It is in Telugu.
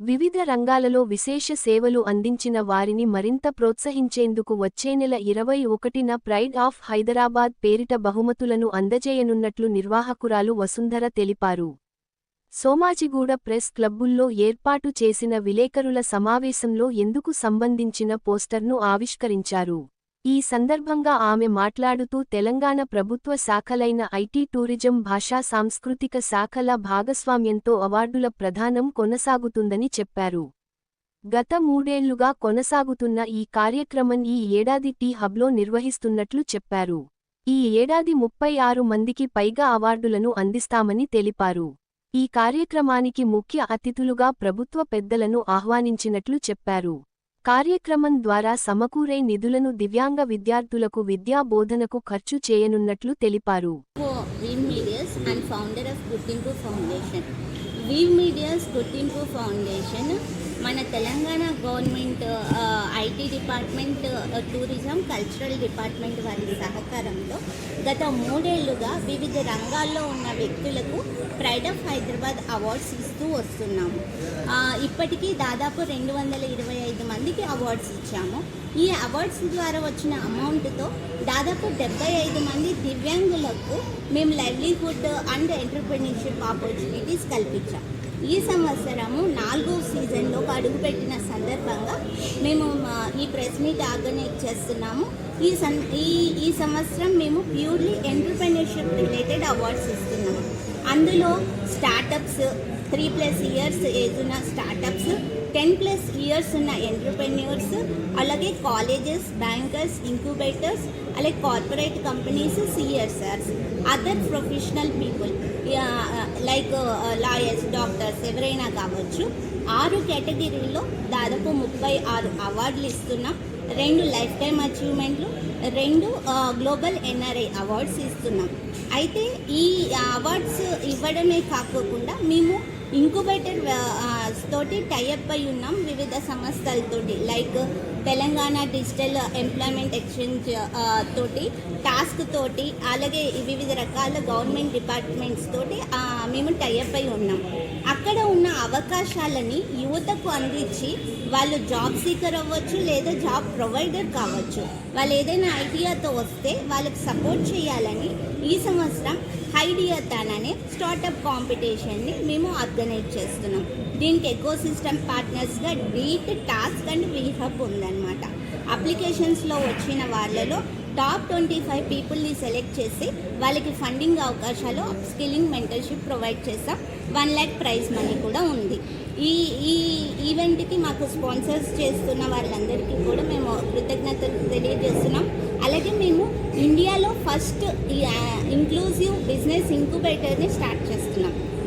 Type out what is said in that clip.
వివిధ రంగాలలో విశేష సేవలు అందించిన వారిని మరింత ప్రోత్సహించేందుకు వచ్చే నెల ఇరవై ఒకటిన ప్రైడ్ ఆఫ్ హైదరాబాద్ పేరిట బహుమతులను అందజేయనున్నట్లు నిర్వాహకురాలు వసుంధర తెలిపారు. సోమాజిగూడ ప్రెస్ క్లబ్బుల్లో ఏర్పాటు చేసిన విలేకరుల సమావేశంలో ఎందుకు సంబంధించిన పోస్టర్ను ఆవిష్కరించారు? ఈ సందర్భంగా ఆమె మాట్లాడుతూ తెలంగాణ ప్రభుత్వ శాఖలైన ఐటీ టూరిజం భాషా సాంస్కృతిక శాఖల భాగస్వామ్యంతో అవార్డుల ప్రధానం కొనసాగుతుందని చెప్పారు. గత మూడేళ్ళుగా కొనసాగుతున్న ఈ కార్యక్రమం ఈ ఏడాది టీ హబ్లో నిర్వహిస్తున్నట్లు చెప్పారు. ఈ ఏడాది ముప్పై ఆరు మందికి పైగా అవార్డులను అందిస్తామని తెలిపారు. ఈ కార్యక్రమానికి ముఖ్య అతిథులుగా ప్రభుత్వ పెద్దలను ఆహ్వానించినట్లు చెప్పారు. కార్యక్రమం ద్వారా సమకూరే నిధులను దివ్యాంగ విద్యార్థులకు విద్యా బోధనకు ఖర్చు చేయనున్నట్లు తెలిపారు. Medias and founder of Gurthimpu foundation medias Gurthimpu foundation మన Telangana government IT department tourism cultural department వారి సహకారంలో గత మూడేళ్ళుగా వివిధ రంగాల్లో ఉన్న వ్యక్తులకు ప్రైడ్ ఆఫ్ హైదరాబాద్ అవార్డ్స్ చేస్తూ వస్తున్నాము. ఇప్పటికీ దాదాపు రెండు వందల ఇరవై ఐదు మందికి అవార్డ్స్ ఇచ్చాము. ఈ అవార్డ్స్ ద్వారా వచ్చిన అమౌంట్తో దాదాపు డెబ్బై ఐదు మంది దివ్యాంగులకు మేము లైవ్లీహుడ్ అండ్ ఎంటర్ప్రినర్షిప్ ఆపర్చునిటీస్ కల్పించాం. ఈ సంవత్సరము నాలుగో సీజన్లో అడుగుపెట్టిన సందర్భంగా మేము మా, ఈ ప్రెస్ మీట్ ఆర్గనైజ్ చేస్తున్నాము. ఈ సం ఈ ఈ సంవత్సరం మేము ప్యూర్లీ ఎంటర్ప్రెన్యూర్షిప్ రిలేటెడ్ అవార్డ్స్ ఇస్తున్నాము. అందులో startup three plus years age ఉన్న స్టార్టప్స్ టెన్ ప్లస్ ఇయర్స్ ఉన్న ఎంటర్ప్రెన్యూర్స్ అలాగే కాలేజెస్ బ్యాంకర్స్ ఇంక్యుబేటర్స్ అలాగే corporate companies CSRs other professional people like lawyers doctors ఎవరైనా కావచ్చు ఆరు కేటగిరీలో దాదాపు ముప్పై ఆరు అవార్డులు ఇస్తున్నాం రెండు లైఫ్ టైం అచీవ్మెంట్లు రెండు గ్లోబల్ ఎన్ఆర్ఐ అవార్డ్స్ ఇస్తున్నాం. అయితే ఈ అవార్డ్స్ ఇవ్వడమే కాకోకుండా మేము ఇంక్యుబేటర్ తోటి టైఅప్ అయి ఉన్నాం వివిధ సంస్థలతోటి. Like Telangana digital employment exchange తోటి టాస్క్ తోటి అలాగే వివిధ రకాల గవర్నమెంట్ డిపార్ట్మెంట్స్ తోటి మేము టైఅప్ అయి ఉన్నాం. అక్కడ ఉన్న అవకాశాలని యువతకు అందించి వాళ్ళు జాబ్ సీకర్ అవ్వచ్చు లేదా జాబ్ ప్రొవైడర్ కావచ్చు. వాళ్ళు ఏదైనా ఐడియాతో వస్తే వాళ్ళకి సపోర్ట్ చేయాలని ఈ సంవత్సరం హైడియాథాన్ అనే స్టార్టప్ కాంపిటీషన్ని మేము ఆర్గనైజ్ చేస్తున్నాం. దీనికి eco system పార్ట్నర్స్గా DEET task and we hub ఉందన్నమాట. అప్లికేషన్స్లో వచ్చిన వాళ్ళలో టాప్ ట్వంటీ ఫైవ్ పీపుల్ని సెలెక్ట్ చేసి వాళ్ళకి ఫండింగ్ అవకాశాలు స్కిల్లింగ్ మెంటర్షిప్ ప్రొవైడ్ చేస్తాం. వన్ ల్యాక్ ప్రైజ్ మనీ కూడా ఉంది. ఈ ఈ ఈవెంట్కి మాకు స్పాన్సర్స్ చేస్తున్న వాళ్ళందరికీ కూడా మేము కృతజ్ఞతలు తెలియజేస్తున్నాం. అలాగే మేము ఇండియాలో ఫస్ట్ ఇంక్లూజివ్ బిజినెస్ ఇంక్యుబేటర్ని స్టార్ట్ చేస్తున్నాం.